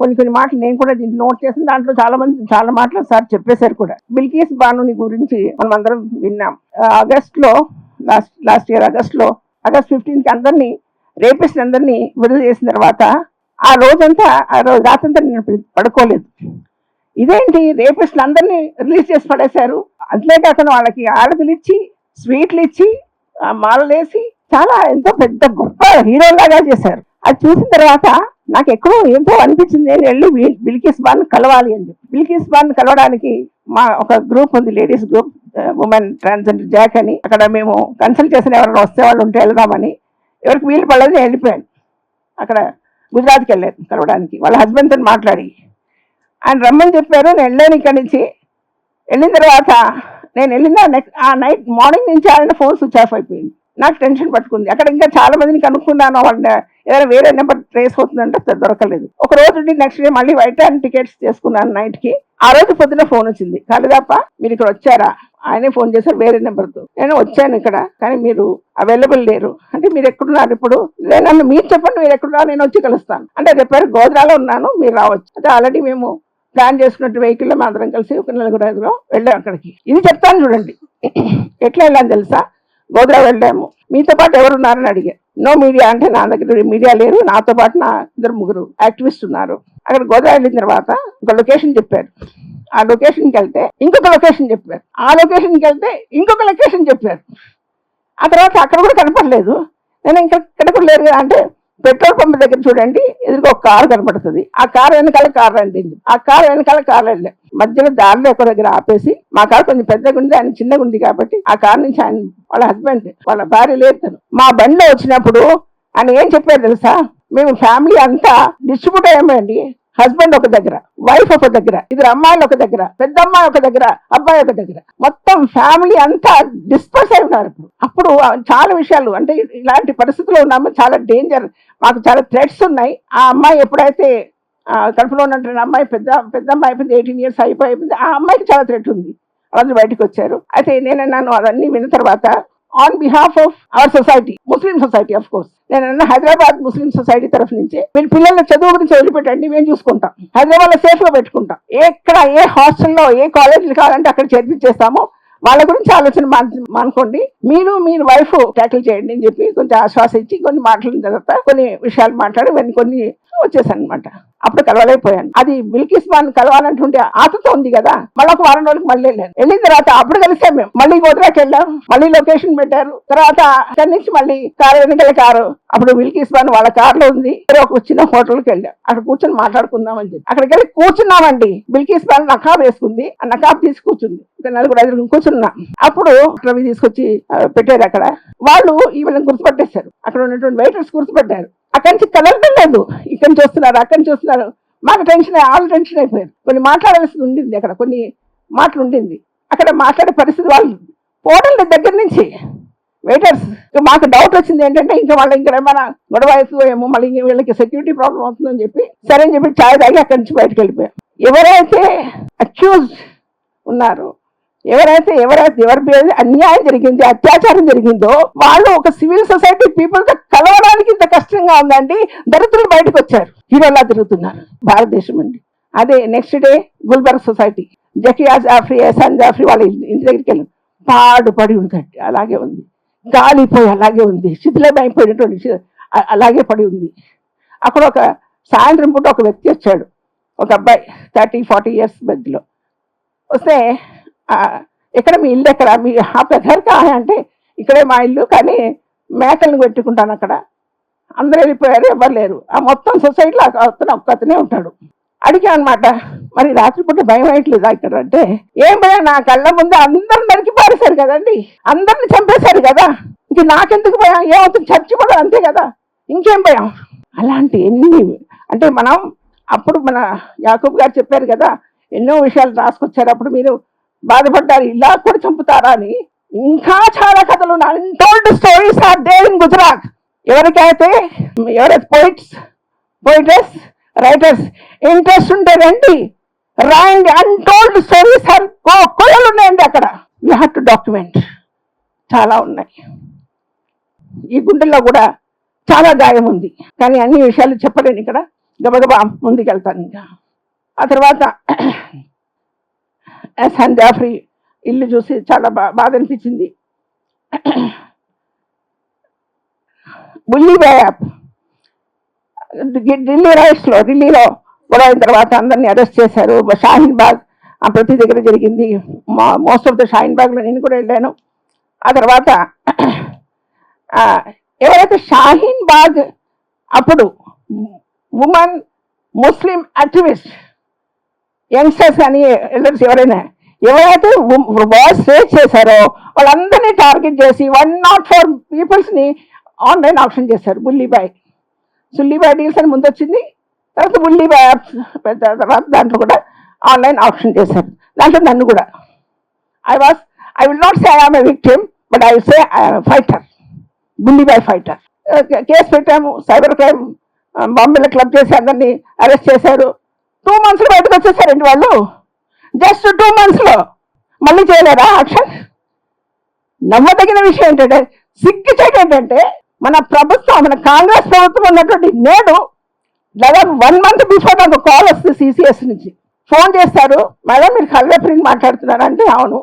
కొన్ని కొన్ని మాటలు నేను కూడా దీన్ని నోట్ చేసిన దాంట్లో చాలా మంది చాలా మాటలు సార్ చెప్పేశారు కూడా. బిల్కీస్ బానుని గురించి మనం అందరం విన్నాం. ఆగస్ట్లో లాస్ట్ లాస్ట్ ఇయర్ ఆగస్ట్లో ఆగస్ట్ ఫిఫ్టీన్త్కి అందరినీ రేపిస్ట్ అందరినీ విడుదల చేసిన తర్వాత ఆ రోజంతా ఆ రోజు రాత్రంతా నేను పడుకోలేదు. ఇదేంటి? రేపిస్టులు అందరినీ రిలీజ్ చేసి పడేశారు. అంతేకాకుండా వాళ్ళకి ఆడదులు ఇచ్చి స్వీట్లు ఇచ్చి మాలలేసి చాలా ఎంతో పెద్ద గొప్ప హీరోలాగా చేశారు. అది చూసిన తర్వాత నాకు ఎక్కడో ఎంతో అనిపించింది నేను వెళ్ళి బిల్కిస్ బాన్ కలవాలి అని చెప్పి. బిల్కిస్ బాన్ కలవడానికి మా ఒక గ్రూప్ ఉంది ladies group women transgender JAC అని. అక్కడ మేము కన్సల్ట్ చేసిన ఎవరైనా వస్తే వాళ్ళు ఉంటే వెళ్దామని. ఎవరికి వీలు పడలేదు నేను వెళ్ళిపోయాను. అక్కడ గుజరాత్కి వెళ్ళాను కలవడానికి. వాళ్ళ హస్బెండ్తో మాట్లాడి. ఆయన రమ్మని చెప్పారు నేను వెళ్ళాను ఇక్కడి నుంచి. వెళ్ళిన తర్వాత నేను వెళ్ళిన నెక్స్ట్ ఆ నైట్ మార్నింగ్ నుంచి ఆయన ఫోన్ స్విచ్ ఆఫ్ అయిపోయింది. నాకు టెన్షన్ పట్టుకుంది. అక్కడ ఇంకా చాలా మందిని కనుక్కున్నాను వాళ్ళ ఏదైనా వేరే నెంబర్ ట్రేస్ అవుతుందంటే దొరకలేదు. ఒక రోజు నెక్స్ట్ డే మళ్ళీ వైట్ అండ్ టికెట్స్ చేసుకున్నాను నైట్కి. ఆ రోజు పొద్దున ఫోన్ వచ్చింది. కాలేదప్ప మీరు ఇక్కడ వచ్చారా? ఆయనే ఫోన్ చేశారు వేరే నెంబర్తో నేను వచ్చాను ఇక్కడ కానీ మీరు అవైలబుల్ లేరు. అంటే మీరు ఎక్కడున్నారు ఇప్పుడు? నేను నన్ను మీరు చెప్పండి మీరు ఎక్కడున్నారు? నేను వచ్చి కలుస్తాను. అంటే రేపారు గోదరాలో ఉన్నాను మీరు రావచ్చు. అంటే ఆల్రెడీ మేము ప్లాన్ చేసుకున్నట్టు వెహికల్ మా అందరం కలిసి ఒక నలుగురు ఐదులో వెళ్ళాం అక్కడికి. ఇది చెప్తాను చూడండి. ఎట్లా వెళ్ళాను తెలుసా? గోద్రా వెళ్ళాము. మీతో పాటు ఎవరు ఉన్నారని అడిగాను నో మీడియా అంటే నా దగ్గర మీడియా లేరు. నాతో పాటు నా ఇద్దరు ముగ్గురు యాక్టివిస్ట్ ఉన్నారు. అక్కడ గోదావరి వెళ్ళిన తర్వాత ఒక లొకేషన్ చెప్పారు. ఆ లొకేషన్కి వెళ్తే ఇంకొక లొకేషన్ చెప్పారు. ఆ లొకేషన్కి వెళ్తే ఇంకొక లొకేషన్ చెప్పారు. ఆ తర్వాత అక్కడ కూడా కనపడలేదు. నేను ఇంకా ఇక్కడ కూడా లేరు కదా అంటే పెట్రోల్ పంప్ దగ్గర చూడండి ఎదురుగా ఒక కారు కనపడుతుంది. ఆ కారు వెనకాల కారు రండి ఆ కారు వెనకాల కారు వెళ్ళే మధ్యలో దారిలో ఒక దగ్గర ఆపేసి మా కారు కొంచెం పెద్దగా ఉంది ఆయన చిన్నగా ఉంది కాబట్టి ఆ కారు నుంచి ఆయన వాళ్ళ హస్బెండ్ వాళ్ళ భార్య లేదు మా బండిలో వచ్చినప్పుడు ఆయన ఏం చెప్పారు తెలుసా? మేము ఫ్యామిలీ అంతా డిస్ట్రిబ్యూట్ అయ్యామండి హస్బెండ్ ఒక దగ్గర వైఫ్ ఒక దగ్గర ఇద్దరు అమ్మాయిలు ఒక దగ్గర పెద్ద అమ్మాయి ఒక దగ్గర అబ్బాయి ఒక దగ్గర. మొత్తం ఫ్యామిలీ అంతా డిస్పర్స్ అయి ఉన్నారు ఇప్పుడు. అప్పుడు చాలా విషయాలు అంటే ఇలాంటి పరిస్థితుల్లో ఉన్నాము చాలా డేంజర్ మాకు చాలా థ్రెట్స్ ఉన్నాయి. ఆ అమ్మాయి ఎప్పుడైతే కడుపులో ఉన్నటువంటి అమ్మాయి పెద్ద పెద్ద అమ్మాయి అయిపోయింది ఎయిటీన్ ఇయర్స్ అయిపోయింది ఆ అమ్మాయికి చాలా థ్రెట్ ఉంది. అందరూ బయటకు వచ్చారు. అయితే నేను అన్నాను అవన్నీ విన్న తర్వాత on behalf of our society Muslim society of course నేను హైదరాబాద్ ముస్లిం సొసైటీ తరఫు నుంచి మీరు పిల్లల చదువు గురించి వదిలిపెట్టండి మేము చూసుకుంటాం. హైదరాబాద్లో సేఫ్గా పెట్టుకుంటాం. ఎక్కడ ఏ హాస్టల్లో ఏ కాలేజీలు కావాలంటే అక్కడ చేర్పించేస్తాము వాళ్ళ గురించి ఆలోచన మాన్- మానుకోండి. మీరు మీరు వైఫ్ ట్యాకిల్ చేయండి అని చెప్పి కొంచెం ఆశ్వాసించి ఇచ్చి కొన్ని మాట్లాడిన తర్వాత కొన్ని విషయాలు మాట్లాడి కొన్ని వచ్చేసాను అనమాట అప్పుడు కలవలేకపోయాను. అది బిల్కిస్ బాన్ కలవాలంటుంటే ఆతతో ఉంది కదా. మళ్ళీ ఒక వారం రోజులకు మళ్ళీ వెళ్ళాను. వెళ్ళిన తర్వాత అప్పుడు కలిసాం మేము. మళ్ళీ గోద్రాకి వెళ్ళాం. మళ్ళీ లొకేషన్ పెట్టారు. తర్వాత అక్కడి నుంచి మళ్ళీ కారు వెనకల కారు. అప్పుడు బిల్కిస్ బాన్ వాళ్ళ కారులో ఉంది. ఒక చిన్న హోటల్కి వెళ్ళాం. అక్కడ కూర్చొని మాట్లాడుకుందాం అని చెప్పి. అక్కడికి వెళ్ళి కూర్చున్నామండి. బిల్కిస్ బాన్ నకాబ్ వేసుకుంది. ఆ నకాబ్ తీసి కూర్చుంది నలుగురు ఐదుగురు కూర్చున్నాం. అప్పుడు రవి తీసుకొచ్చి పెట్టారు అక్కడ. వాళ్ళు ఈవిడని గుర్తుపట్టేశారు. అక్కడ ఉన్నటువంటి వెయిటర్స్ గుర్తుపట్టారు. అక్కడి నుంచి కదలడం లేదు. ఇక్కడి నుంచి వస్తున్నారు అక్కడి నుంచి వస్తున్నారు మాకు టెన్షన్ ఆల్ టెన్షన్ అయిపోయారు. కొన్ని మాట్లాడాల్సి ఉండింది అక్కడ కొన్ని మాటలు ఉండింది. అక్కడ మాట్లాడే పరిస్థితి వాళ్ళు పోవడం దగ్గర నుంచి వెయిటర్స్ మాకు డౌట్ వచ్చింది ఏంటంటే ఇంకా వాళ్ళు ఇంకా ఏమైనా గొడవ అవుతుందేమో ఏమో మళ్ళీ వీళ్ళకి సెక్యూరిటీ ప్రాబ్లం అవుతుందని చెప్పి సరే అని చెప్పి ఛాయ్ తాగి అక్కడి నుంచి బయటకు వెళ్ళిపోయాం ఎవరైతే అక్యూజ్ ఉన్నారు ఎవరైతే ఎవరైతే ఎవరి అన్యాయం జరిగింది అత్యాచారం జరిగిందో వాళ్ళు ఒక సివిల్ సొసైటీ పీపుల్ ఇంత ఉందండి. దరిద్రులు బయటకు వచ్చారు. హీరోలా తిరుగుతున్నారు. భారతదేశం అండి. అదే next day Gulbarg society Zakia Jafri Ehsan Jafri వాళ్ళ ఇంటి దగ్గరికి వెళ్ళి పాడు పడి ఉందండి. అలాగే ఉంది. కాలిపోయి అలాగే ఉంది. శిథిలమైపోయినటువంటి శి- అలాగే పడి ఉంది. అక్కడ ఒక సాయంత్రం పూట ఒక వ్యక్తి వచ్చాడు. ఒక అబ్బాయి థర్టీ ఫార్టీ ఇయర్స్ మధ్యలో. వస్తే ఇక్కడ ఎక్కడ మీ ఇల్లు ఎక్కడ? మీ ఆపే ఘర్ అంటే ఇక్కడే మా ఇల్లు కానీ మేకలను పెట్టుకుంటాను అక్కడ. అందరూ వెళ్ళిపోయారు ఎవరు లేరు. ఆ మొత్తం సొసైటీలో అతను ఒక్కతనే ఉంటాడు. అడిగా అనమాట మరి రాత్రిపూట భయం వేయట్లేదా ఇక్కడ అంటే ఏం భయం? నా కళ్ళ ముందు అందరిని నరికి పారేశారు కదండి. అందరిని చంపేశారు కదా. ఇంక నాకెందుకు భయం? ఏమవుతుంది చచ్చిపోవడం అంతే కదా. ఇంకేం భయం? అలాంటి ఎన్ని అంటే మనం అప్పుడు మన యాకూబ్ గారు చెప్పారు కదా ఎన్నో విషయాలు రాసుకొచ్చారు. అప్పుడు మీరు బాధపడ్డారు. ఇలా కూడా చంపుతారా అని. ఇంకా చాలా కథలు untold stories are there in Gujarat ఎవరికైతే ఎవరైతే పోయిట్స్ పోయిటర్స్ రైటర్స్ ఇంట్రెస్ట్ ఉంటే రండి. రాయండి అన్టోల్డ్ స్టోరీస్ ఆర్ కొలలు ఉన్నాయండి అక్కడ. యూ హ్యావ్ టు డాక్యుమెంట్ చాలా ఉన్నాయి. ఈ గుండెల్లో కూడా చాలా గాయం ఉంది. కానీ అన్ని విషయాలు చెప్పలేను ఇక్కడ. గబగబా ముందుకెళ్తాను ఇంకా. ఆ తర్వాత ఎస్ఎన్ జాఫ్రీ ఇల్లు చూసి చాలా బా బాధ అనిపించింది. ఢిల్లీ రైట్స్లో ఢిల్లీలో గొడవైన తర్వాత అందరినీ అరెస్ట్ చేశారు. షాహీన్ బాగ్ ఆ ప్రతి దగ్గర జరిగింది. మోస్ట్ ఆఫ్ ద షాహీన్ బాగ్లో నేను కూడా వెళ్ళాను. ఆ తర్వాత ఎవరైతే షాహీన్ బాగ్ అప్పుడు ఉమెన్ ముస్లిం యాక్టివిస్ట్ యంగ్స్టర్స్ అని ఎల్డర్స్ ఎవరైనా ఎవరైతే వాయిస్ రేజ్ చేశారో వాళ్ళందరినీ టార్గెట్ చేసి వన్ నాట్ ఫోర్ పీపుల్స్ని ఆన్లైన్ ఆప్షన్ చేశారు బుల్లిబాయ్. సుల్లిబాయ్ డీల్స్ అని ముందు వచ్చింది తర్వాత బుల్లిబాయ్ యాప్స్ పెట్టిన తర్వాత దాంట్లో కూడా ఆన్లైన్ ఆప్షన్ చేశారు. దాంట్లో నన్ను కూడా. I was I will not say I'm a victim but I will say I'm fighter Bulli Bai fighter case పెట్టాము సైబర్ క్రైమ్ బాంబేలో క్లబ్ చేసి అందరినీ అరెస్ట్ చేశారు. టూ మంత్స్లో బయటకు వచ్చేసారండి వాళ్ళు. జస్ట్ టూ మంత్స్లో మళ్ళీ చేయలేరా యాక్షన్ నమ్మదగిన విషయం ఏంటంటే సిగ్గుచేట ఏంటంటే మన ప్రభుత్వం మన కాంగ్రెస్ ప్రభుత్వం ఉన్నటువంటి నేడు దాదాపు వన్ మంత్ బిఫోర్ నాకు కాల్ వస్తుంది సిసిఎస్ నుంచి. ఫోన్ చేస్తారు మేడం మీరు కల్వేపరికి మాట్లాడుతున్నారంటే అవును.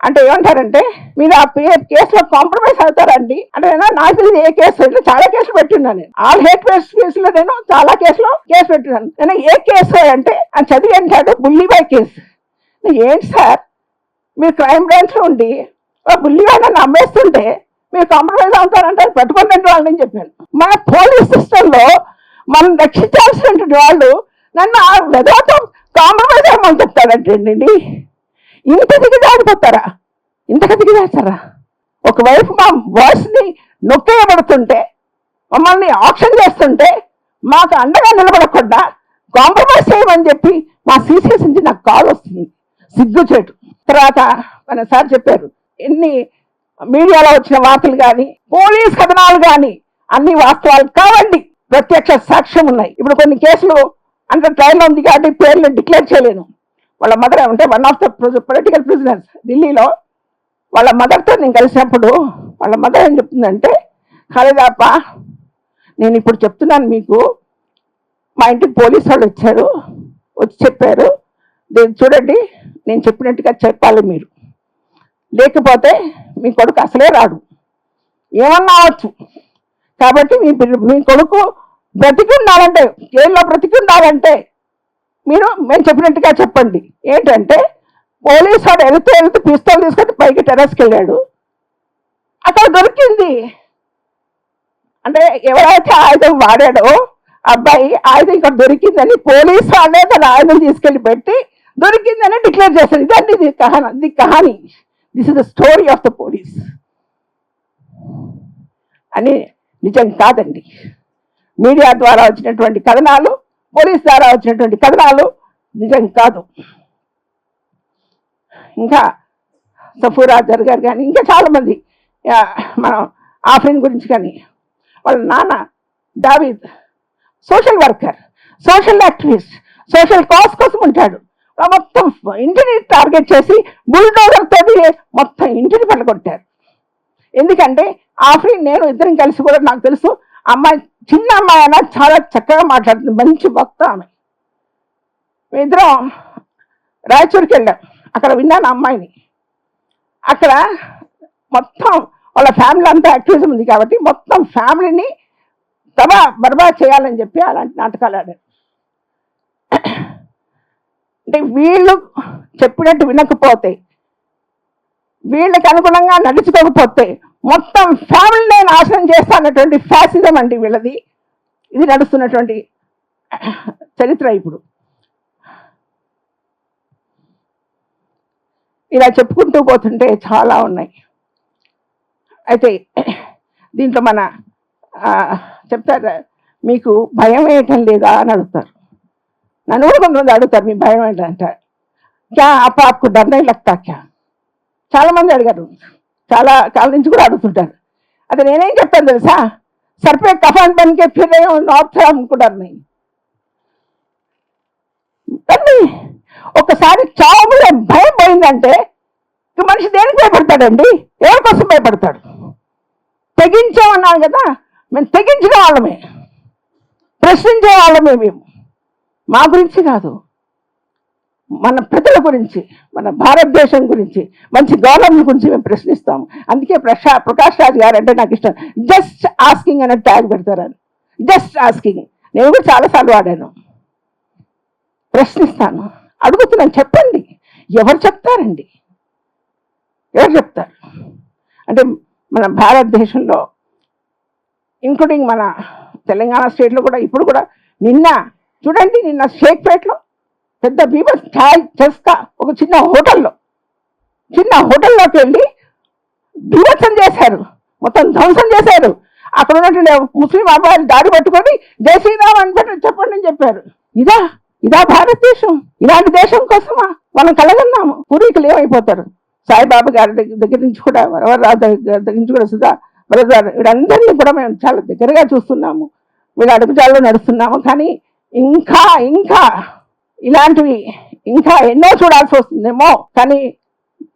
అంటే ఏమంటారంటే మీరు ఆ కేసులో కాంప్రమైజ్ అవుతారండి. అంటే నేను నాకు తెలియదు ఏ కేసు? ఇట్లా చాలా కేసులు పెట్టున్నాను నేను. ఆల్ హేట్ కేసు కేసులో నేను చాలా కేసులో కేసు పెట్టున్నాను. నేను ఏ కేసు అంటే అని చదివి అంటాడు బుల్లిబాయ్ కేసు. ఏంటి సార్? మీరు క్రైమ్ బ్రాంచ్లో ఉండి బుల్లిబాయ్ నన్ను అమ్మేస్తుంటే మీరు కాంప్రమైజ్ అవుతారంటే పెట్టుకుని పెట్టుకోండి వాళ్ళని చెప్పాను. మన పోలీస్ సిస్టంలో మనం రక్షించాల్సినటువంటి వాళ్ళు నన్ను ఆ వెదవతో కాంప్రమైజ్ అవ్వమని చెప్తారంటండి ఇంత దిగజారిపోతారా ఇంతగా దిగజారుతారా? ఒకవైపు మా వాయిస్ని నొక్కేయబడుతుంటే మమ్మల్ని ఆప్షన్ చేస్తుంటే మాకు అండగా నిలబడకుండా కాంప్రమైజ్ చేయమని చెప్పి మా సీసీఎస్ నుంచి నాకు కాల్ వస్తుంది. సిగ్గుచేటు. తర్వాత మన సార్ చెప్పారు ఎన్ని మీడియాలో వచ్చిన వార్తలు కానీ పోలీస్ కథనాలు కానీ అన్ని వాస్తవాలు కావండి. ప్రత్యక్ష సాక్ష్యం ఉన్నాయి. ఇప్పుడు కొన్ని కేసులు అంటే ట్రయల్ ఉంది కాబట్టి పేర్లు డిక్లేర్ చేయలేను. వాళ్ళ మదర్ అంటే one of the political prisoners ఢిల్లీలో వాళ్ళ మదర్తో నేను కలిసినప్పుడు వాళ్ళ మదర్ ఏం చెప్తుందంటే ఖాళీదాప నేను ఇప్పుడు చెప్తున్నాను మీకు. మా ఇంటికి పోలీసు వాళ్ళు వచ్చారు. వచ్చి చెప్పారు. దీన్ని చూడండి. నేను చెప్పినట్టుగా చెప్పాలి మీరు. లేకపోతే మీ కొడుకు అసలే రాడు. ఏమన్నా అవచ్చు కాబట్టి మీ మీ కొడుకు బ్రతికి ఉండాలంటే జైల్లో బ్రతికి ఉండాలంటే మీరు మేము చెప్పినట్టుగా చెప్పండి. ఏంటంటే పోలీస్ వాడు వెళుతూ వెళుతూ పిస్తోల్ తీసుకొని పైకి టెరస్కి వెళ్ళాడు. అక్కడ దొరికింది. అంటే ఎవరైతే ఆయుధం వాడాడో అబ్బాయి ఆయుధం ఇక్కడ దొరికిందని పోలీస్ వాళ్ళే తన ఆయుధం తీసుకెళ్ళి పెట్టి దొరికిందని డిక్లేర్ చేశారు. ఇదండి ఇది కహాని ఇది కహాని. This is the story of the police అని నిజం కాదండి. మీడియా ద్వారా వచ్చినటువంటి కథనాలు పోలీస్ ద్వారా వచ్చినటువంటి కథనాలు నిజం కాదు. ఇంకా సఫూరా జరగారు కానీ ఇంకా చాలామంది మనం ఆఫ్రిన్ గురించి కానీ వాళ్ళ నాన్న Daveed social worker social activist social cause కోసం ఉంటాడు. మొత్తం ఇంటిని టార్గెట్ చేసి బుల్డోజర్ తోటి మొత్తం ఇంటిని పడగొట్టారు. ఎందుకంటే ఆఫ్రిన్ నేను ఇద్దరం కలిసి కూడా నాకు తెలుసు అమ్మాయి చిన్న అమ్మాయి అయినా చాలా చక్కగా మాట్లాడుతుంది మంచి భక్త ఆమె. ఇద్దరం రాయచూరుకి వెళ్ళాం. అక్కడ విన్నాను అమ్మాయిని. అక్కడ మొత్తం వాళ్ళ ఫ్యామిలీ అంతా యాక్టివిజం ఉంది కాబట్టి మొత్తం ఫ్యామిలీని తబా బర్బాద్ చేయాలని చెప్పి అలాంటి నాటకాలు ఆడారు. అంటే వీళ్ళు చెప్పినట్టు వినకపోతే వీళ్ళకి అనుగుణంగా నడుచుకోకపోతే మొత్తం ఫ్యామిలీని నాశనం చేస్తానటువంటి ఫ్యాసిజం అండి వీళ్ళది. ఇది నడుస్తున్నటువంటి చరిత్ర ఇప్పుడు. ఇలా చెప్పుకుంటూ పోతుంటే చాలా ఉన్నాయి. అయితే దీంట్లో మన చెప్తారు మీకు భయం వేయటం లేదా అని అడుగుతారు. నన్ను కూడా కొంతమంది అడుగుతారు మీ భయం ఏంటంట క్యా అప్ప ఆకు దండ లక్తా క్యా? చాలామంది అడిగారు. చాలా కాలం నుంచి కూడా అడుగుతుంటారు. అదే నేనేం చెప్తాను తెలుసా? సర్పే కఫాన్ పనికే ఫిరే నార్త్ అనుకుంటారు నేను ఒకసారి చావు మీద భయం పోయిందంటే మనిషి దేనికి భయపడతాడండి? ఎవరి కోసం భయపడతాడు? తెగించామన్నాను కదా మేము తెగించిన వాళ్ళమే. ప్రశ్నించే వాళ్ళమే మేము. మా గురించి కాదు. మన ప్రజల గురించి మన భారతదేశం గురించి మంచి గౌరవం గురించి మేము ప్రశ్నిస్తాము. అందుకే ప్రశా ప్రకాష్ రాజ్ గారు అంటే నాకు ఇష్టం. జస్ట్ ఆస్కింగ్ అనే ట్యాగ్ పెడతారు అని జస్ట్ ఆస్కింగ్. నేను కూడా చాలాసార్లు వాడాను. ప్రశ్నిస్తాను. అడుగుతున్నాను. చెప్పండి. ఎవరు చెప్తారండి? ఎవరు చెప్తారు? అంటే మన భారతదేశంలో ఇంక్లూడింగ్ మన తెలంగాణ స్టేట్లో కూడా ఇప్పుడు కూడా నిన్న చూడండి నిన్న షేక్పేట్లో పెద్ద బీభత్స ఛాయ్ చెస్కా ఒక చిన్న హోటల్లో చిన్న హోటల్లోకి వెళ్ళి బీభత్సం చేశారు. మొత్తం ధ్వంసం చేశారు. అక్కడ ఉన్నటువంటి ముస్లిం అబ్బాయిలు దాడి పట్టుకొని జై శ్రీరామ్ అని పెట్టి చెప్పండి అని చెప్పారు. ఇదా ఇదా భారతదేశం ఇలాంటి దేశం కోసమా? మనం కలగన్నాము. పూర్వీకులు ఏమైపోతారు? సాయిబాబా గారి దగ్గర నుంచి కూడా వరవరరాజు దగ్గర దగ్గర నుంచి కూడా సుధా బ్రదర్ వీళ్ళందరినీ కూడా మేము చాలా దగ్గరగా చూస్తున్నాము. వీళ్ళ అడుగుజాల్లో నడుస్తున్నాము. కానీ ఇంకా ఇంకా. ఇలాంటివి ఇంకా ఎన్నో చూడాల్సి వస్తుందేమో. కానీ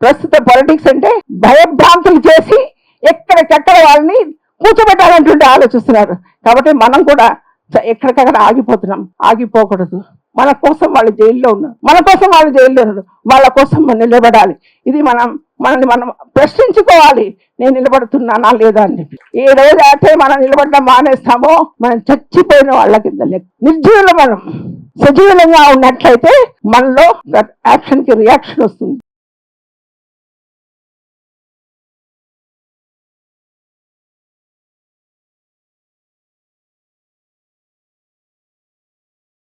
ప్రస్తుత పాలిటిక్స్ అంటే భయభ్రాంతులు చేసి ఎక్కడికెక్కడ వాళ్ళని కూర్చోబెట్టాలంటుంటే ఆలోచిస్తున్నారు. కాబట్టి మనం కూడా ఎక్కడికక్కడ ఆగిపోతున్నాం. ఆగిపోకూడదు. మన కోసం వాళ్ళు జైల్లో ఉన్నారు. మన కోసం వాళ్ళు జైల్లో ఉన్నారు. వాళ్ళ కోసం మనం నిలబడాలి. ఇది మనం మనల్ని మనం ప్రశ్నించుకోవాలి. నేను నిలబడుతున్నానా లేదా అని చెప్పి. ఏ రోజు అయితే మనం నిలబడడం మానేస్తామో మనం చచ్చిపోయిన వాళ్ళ కింద నిర్జీవులు మనం. సజీవులంగా ఉన్నట్లయితే మనలో యాక్షన్కి రియాక్షన్ వస్తుంది.